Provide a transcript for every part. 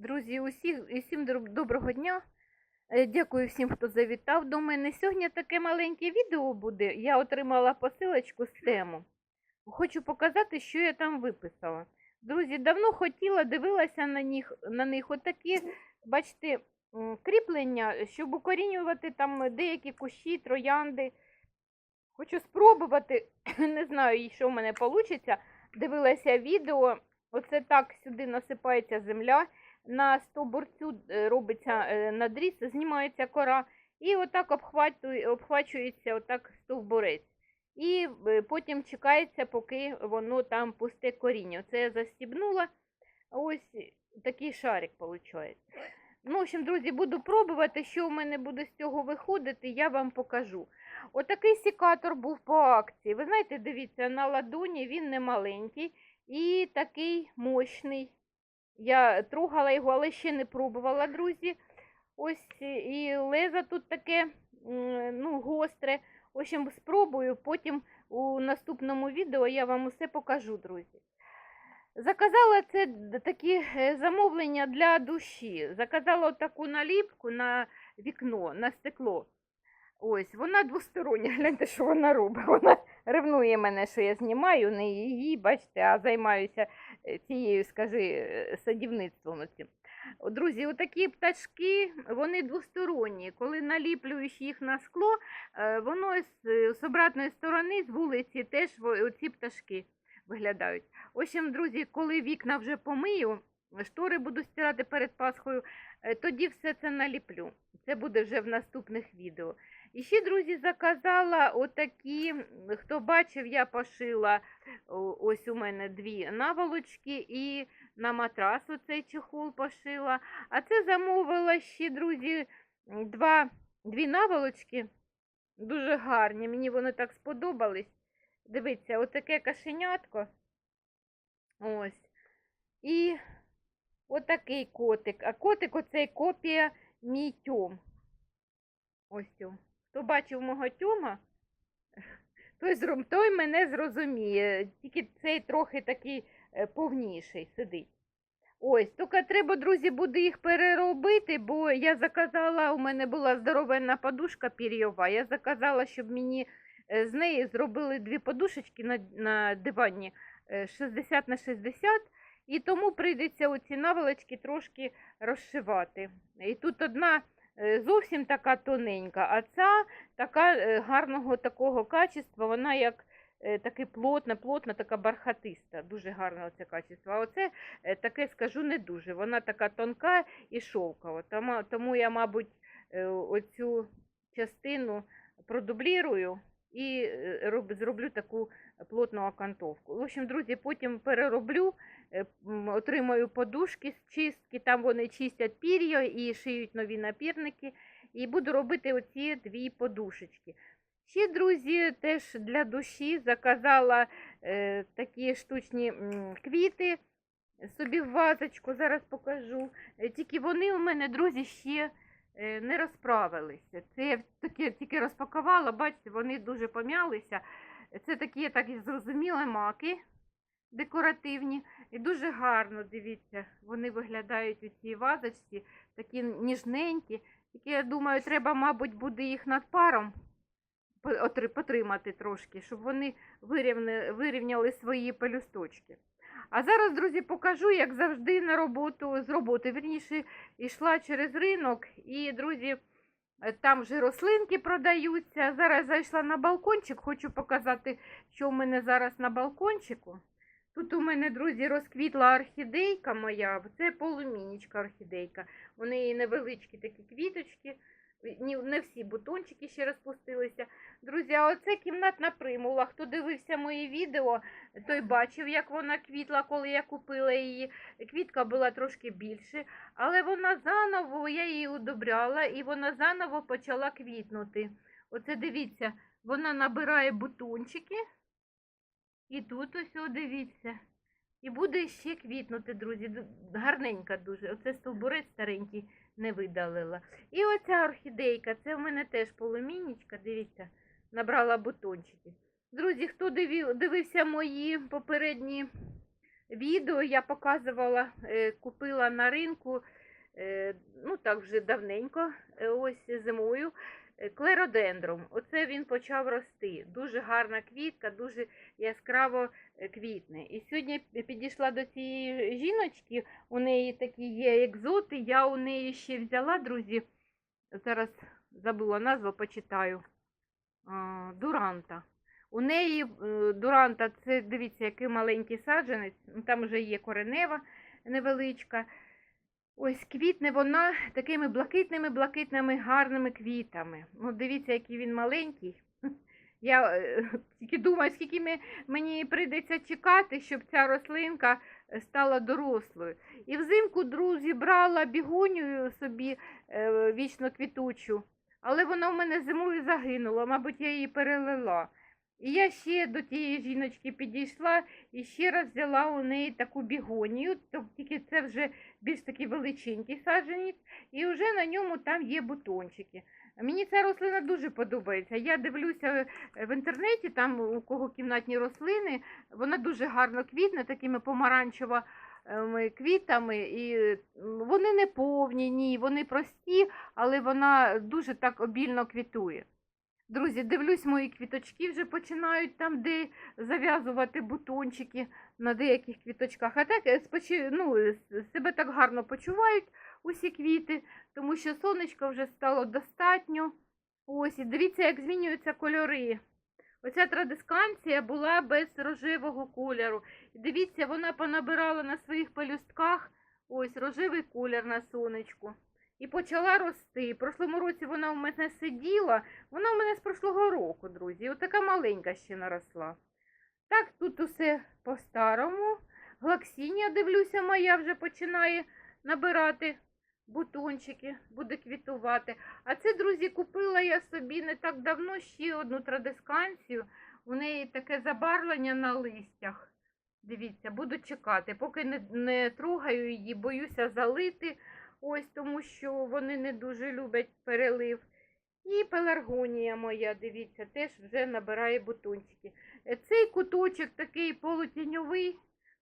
Друзі, усіх, усім доброго дня. Е, Дякую всім, хто завітав до мене. Сьогодні таке маленьке відео буде. Я отримала посилочку з тему. Хочу показати, що я там виписала. Друзі, давно хотіла, дивилася на них, на них отакі, бачите, кріплення, щоб укорінювати там деякі кущі, троянди. Хочу спробувати, не знаю, що в мене вийде. Дивилася відео. Оце так сюди насипається земля на стовбурцю е, робиться е, надріз, знімається кора, і отак обхвачується отак стовбурець. І е, потім чекається, поки воно там пусте коріння. Це я застібнула. Ось такий шарик виходить. Ну, в общем, друзі, буду пробувати, що в мене буде з цього виходити, я вам покажу. Отакий секатор був по акції. Ви знаєте, дивіться, на ладоні він не маленький і такий мощний. Я трогала його, але ще не пробувала, друзі. Ось і лезо тут таке ну, гостре. В общем, спробую, потім у наступному відео я вам усе покажу, друзі. Заказала це такі е, замовлення для душі. Заказала таку наліпку на вікно, на стекло. Ось, вона двостороння. Гляньте, що вона робить. Вона ревнує мене, що я знімаю, не її, бачите, а займаюся е, цією, скажи, е, садівництвом. Друзі, отакі пташки, вони двосторонні. Коли наліплюєш їх на скло, е, воно з, обратної сторони, з вулиці, теж оці пташки виглядають. Общем, друзі, коли вікна вже помию, штори буду стирати перед Пасхою, тоді все це наліплю. Це буде вже в наступних відео. І ще, друзі, заказала отакі, хто бачив, я пошила ось у мене дві наволочки і на матрас оцей чехол пошила. А це замовила ще, друзі, два, дві наволочки. Дуже гарні. Мені вони так сподобались. Дивіться, отаке кашенятко. Ось. І отакий котик. А котик оцей копія мій тьом. Ось о. Хто бачив мого тьома, той, зром- той мене зрозуміє. Тільки цей трохи такий е, повніший сидить. Ось, тільки треба, друзі, буде їх переробити, бо я заказала, у мене була здоровенна подушка пір'єва. Я заказала, щоб мені е, з неї зробили дві подушечки на, на дивані е, 60 на 60, і тому прийдеться оці наволочки трошки розшивати. І тут одна е, зовсім така тоненька, а ця така е, гарного такого качества, вона як таке плотна, плотна, така бархатиста, дуже гарне оце качество. А оце е, таке, скажу, не дуже. Вона така тонка і шовкова. Тому, я, мабуть, е, оцю частину продублірую і е, зроблю таку плотну окантовку. В общем, друзі, потім перероблю, е, отримаю подушки з чистки, там вони чистять пір'я і шиють нові напірники. І буду робити оці дві подушечки. Ще, друзі, теж для душі заказала е, такі штучні квіти собі в вазочку, зараз покажу. Е, Тільки вони у мене, друзі, ще не розправилися. Це я таке тільки розпакувала, бачите, вони дуже пом'ялися. Це такі, так і зрозуміла, маки декоративні. І дуже гарно, дивіться, вони виглядають у цій вазочці, такі ніжненькі. Тільки я думаю, треба, мабуть, буде їх над паром по- потримати трошки, щоб вони вирівняли свої пелюсточки. А зараз, друзі, покажу, як завжди на роботу з роботи. Вірніше, йшла через ринок, і, друзі, е, там вже рослинки продаються. Зараз зайшла на балкончик, хочу показати, що в мене зараз на балкончику. Тут у мене, друзі, розквітла орхідейка моя. Це полумінічка орхідейка. У неї невеличкі такі квіточки. Не всі бутончики ще розпустилися. Друзі, а оце кімнатна примула. Хто дивився мої відео, той бачив, як вона квітла, коли я купила її. Квітка була трошки більше, але вона заново, я її удобряла, і вона заново почала квітнути. Оце дивіться, вона набирає бутончики. І тут ось, дивіться. І буде ще квітнути, друзі. Гарненька дуже. Оце стовбурець старенький не видалила. І оця орхідейка, це в мене теж полумінічка, дивіться, набрала бутончики. Друзі, хто дивився мої попередні відео я показувала, е, купила на ринку, е, ну так вже давненько, е, ось зимою, клеродендром. Оце він почав рости. Дуже гарна квітка, дуже яскраво квітне. І сьогодні підійшла до цієї жіночки, у неї такі є екзоти. Я у неї ще взяла, друзі. Зараз забула назву, почитаю. Дуранта. У неї е, дуранта, це дивіться, який маленький саджанець, ну, там вже є коренева невеличка. Ось квітне вона такими блакитними, блакитними, гарними квітами. Ну, дивіться, який він маленький. Я е, тільки думаю, скільки мені прийдеться чекати, щоб ця рослинка стала дорослою. І взимку, друзі, брала бігонію собі е, вічно квітучу, але вона в мене зимою загинула, мабуть, я її перелила. І я ще до тієї жіночки підійшла і ще раз взяла у неї таку бігонію, тільки це вже більш такий величенький саджанець, і вже на ньому там є бутончики. Мені ця рослина дуже подобається. Я дивлюся е, в інтернеті, там у кого кімнатні рослини, вона дуже гарно квітне, такими помаранчево квітами, і вони не повні, ні, вони прості, але вона дуже так обільно квітує. Друзі, дивлюсь, мої квіточки вже починають там, де зав'язувати бутончики на деяких квіточках. А так е, ну, себе так гарно почувають усі квіти, тому що сонечко вже стало достатньо. Ось, і дивіться, як змінюються кольори. Оця традисканція була без рожевого кольору. Дивіться, вона понабирала на своїх пелюстках ось рожевий колір на сонечку. І почала рости. В прошлому році вона у мене сиділа, вона у мене з прошлого року, друзі. Отака маленька ще наросла. Так, тут усе по-старому. Глаксінія, дивлюся, моя вже починає набирати бутончики, буде квітувати. А це, друзі, купила я собі не так давно ще одну традисканцію. У неї таке забарвлення на листях. Дивіться, буду чекати. Поки не, не трогаю її, боюся залити. Ось тому що вони не дуже люблять перелив. І пеларгонія моя, дивіться, теж вже набирає бутончики. Е, Цей куточок такий полутіньовий.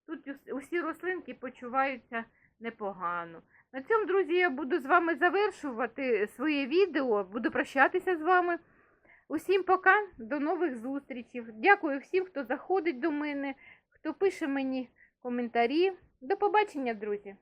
Тут усі рослинки почуваються непогано. На цьому, друзі, я буду з вами завершувати своє відео. Буду прощатися з вами. Усім пока, до нових зустрічей. Дякую всім, хто заходить до мене, хто пише мені коментарі. До побачення, друзі!